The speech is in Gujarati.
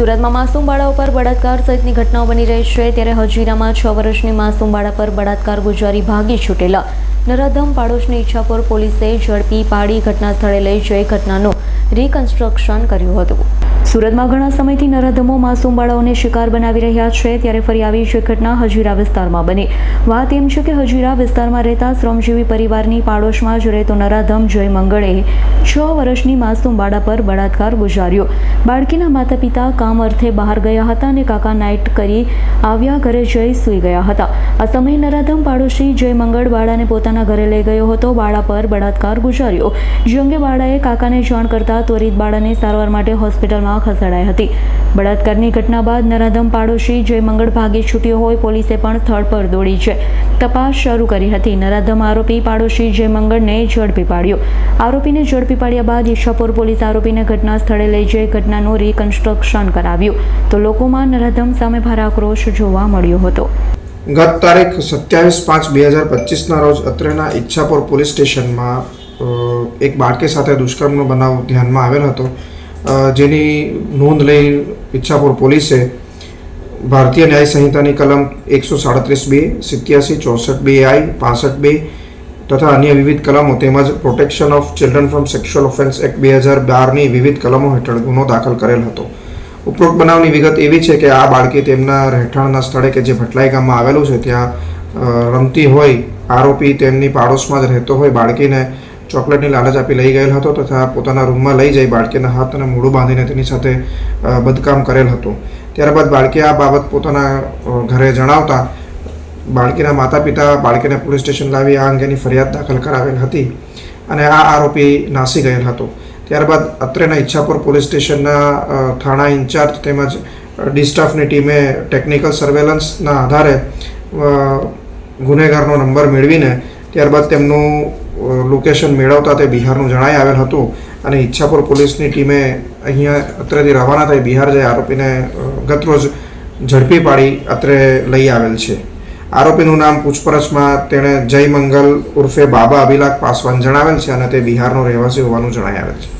સુરતમાં માસૂમ બાળાઓ પર બળાત્કાર સહિતની ઘટનાઓ બની રહી છે. ત્યારે હજીરામાં છ વર્ષની માસૂમ બાળા પર બળાત્કાર ગુજારી ભાગી છૂટેલા. નરાધમ પાડોશની ઈચ્છાપુર પોલીસે ઝડપી પાડી ઘટના સ્થળે લઈ જઈ ઘટનાનું રિકન્સ્ટ્રક્શન કર્યું હતું. સુરતમાં ઘણા સમયથી નરાધમો માસૂમ બાળાઓને શિકાર બનાવી રહ્યા છે, ત્યારે ફરી આવી જ ઘટના હજીરા વિસ્તારમાં બની. વાત એમ છે કે હજીરા વિસ્તારમાં રહેતા શ્રમજીવી પરિવારની પાડોશમાં જ રહેતો નરાધમ જય મંગળે છ વર્ષની માસૂમ બાળા પર બળાત્કાર ગુજાર્યો. બાળકીના માતા પિતા કામ અર્થે બહાર ગયા હતા અને કાકા નાઇટ કરી આવ્યા ઘરે જઈ સૂઈ ગયા હતા. આ સમયે નરાધમ પાડોશી જય મંગળ બાળાને પોતાના ઘરે લઈ ગયો હતો. બાળા પર બળાત્કાર ગુજાર્યો. જે અંગે બાળાએ કાકાને જાણ કરતા ત્વરિત બાળાને સારવાર માટે હોસ્પિટલમાં ખસેડાઈ હતી. બળાત્કારની ઘટના બાદ નરાધમ પાડોશી જય મંગળ ભાગે છૂટ્યો હોય પોલીસે પણ સ્થળ પર દોડી છે. તપાસ શરૂ કરી હતી. નરાધમ આરોપી પાડોશી જય મંગળને ઝડપી પાડ્યો. આરોપીને ઝડપી પાડ્યા બાદ ઈશાપુર પોલીસ આરોપીને ઘટના સ્થળે લઈ જઈ ઘટનાનું રિકન્સ્ટ્રક્શન કરાવ્યું. તો લોકોમાં નરાધમ સામે ભારે આક્રોશ જોવા મળ્યો હતો. ગત તારીખ સત્યાવીસ પાંચ બે હજાર પચીસના રોજ અત્રેના ઈચ્છાપુર પોલીસ સ્ટેશનમાં એક બાળકી સાથે દુષ્કર્મનો બનાવ ધ્યાનમાં આવેલ હતો જેની નોંધ લઈ ઈચ્છાપુર પોલીસે ભારતીય ન્યાય સંહિતાની કલમ એકસો સાડત્રીસ બે, સિત્યાસી ચોસઠ બે આઈ, પાસઠ બે તથા અન્ય વિવિધ કલમો તેમજ protection of children from sexual offence act બે હજાર બારની વિવિધ કલમો હેઠળ ગુનો દાખલ કરેલ હતો. ઉપરોક્ત બનાવની વિગત એવી છે કે આ બાળકી તેમના રહેઠાણના સ્થળે કે જે ભટલાઈ ગામમાં આવેલું છે, ત્યાં રમતી હોય, આરોપી તેમની પાડોશમાં જ રહેતો હોય, બાળકીને ચોકલેટની લાલચ આપી લઈ ગયેલ હતો તથા પોતાના રૂમમાં લઈ જઈ બાળકીના હાથ અને મોઢું બાંધીને તેની સાથે બદકામ કરેલ હતું. ત્યારબાદ બાળકી આ બાબત પોતાના ઘરે જણાવતા, બાળકીના માતા પિતા બાળકીને પોલીસ સ્ટેશન લાવી આ અંગેની ફરિયાદ દાખલ કરાવેલ હતી અને આ આરોપી નાસી ગયેલ હતો. ત્યારબાદ અત્રેના ઈચ્છાપુર પોલીસ સ્ટેશનના થાણા ઇન્ચાર્જ તેમજ ડિસ્ટાફની ટીમે ટેકનિકલ સર્વેલન્સના આધારે ગુનેગારનો નંબર મેળવીને ત્યારબાદ તેમનું લોકેશન મેળવતા તે બિહારનું જણાઈ આવેલ હતું અને ઈચ્છાપુર પોલીસની ટીમે અહીંયા અત્રેથી રવાના થઈ બિહાર જઈ આરોપીને ગતરોજ ઝડપી પાડી અત્રે લઈ આવેલ છે. આરોપીનું નામ પૂછપરછમાં તેણે જય મંગલ ઉર્ફે બાબા અભિલાખ પાસવાન જણાવેલ છે અને તે બિહારનો રહેવાસી હોવાનું જણાઈ આવેલ છે.